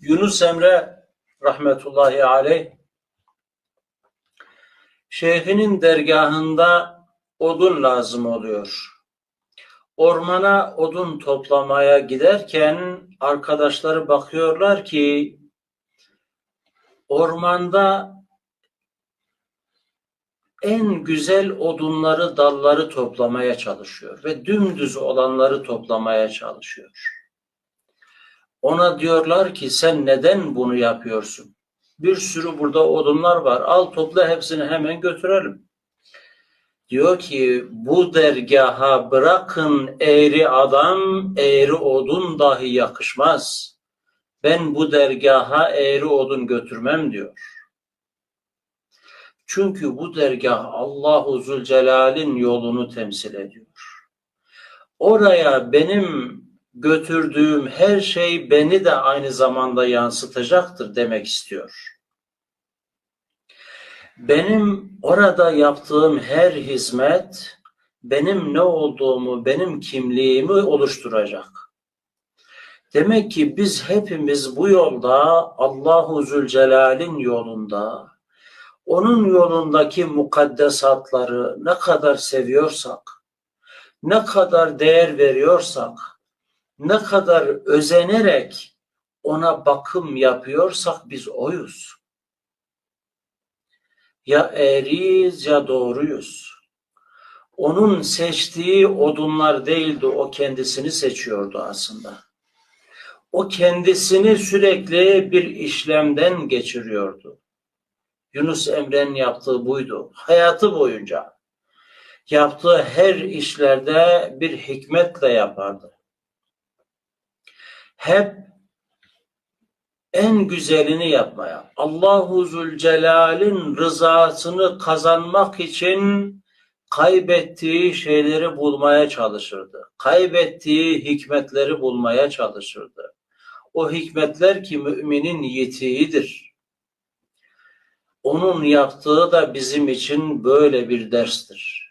Yunus Emre rahmetullahi aleyh şeyhinin dergahında odun lazım oluyor. Ormana odun toplamaya giderken arkadaşları bakıyorlar ki ormanda en güzel odunları, dalları toplamaya çalışıyor ve dümdüz olanları toplamaya çalışıyor. Ona diyorlar ki sen neden bunu yapıyorsun? Bir sürü burada odunlar var. Al topla hepsini hemen götürelim. Diyor ki bu dergaha bırakın eğri adam, eğri odun dahi yakışmaz. Ben bu dergaha eğri odun götürmem diyor. Çünkü bu dergah Allahu Zülcelal'in yolunu temsil ediyor. Oraya benim götürdüğüm her şey beni de aynı zamanda yansıtacaktır demek istiyor. Benim orada yaptığım her hizmet benim ne olduğumu, benim kimliğimi oluşturacak. Demek ki biz hepimiz bu yolda Allahu Zülcelal'in yolunda onun yolundaki mukaddesatları ne kadar seviyorsak, ne kadar değer veriyorsak, ne kadar özenerek ona bakım yapıyorsak biz oyuz. Ya eğriyiz ya doğruyuz. Onun seçtiği odunlar değildi, o kendisini seçiyordu aslında. O kendisini sürekli bir işlemden geçiriyordu. Yunus Emre'nin yaptığı buydu. Hayatı boyunca yaptığı her işlerde bir hikmetle yapardı. Hep en güzelini yapmaya, Allahu Zülcelal'in rızasını kazanmak için kaybettiği şeyleri bulmaya çalışırdı. Kaybettiği hikmetleri bulmaya çalışırdı. O hikmetler ki müminin yetiğidir. Onun yaptığı da bizim için böyle bir derstir.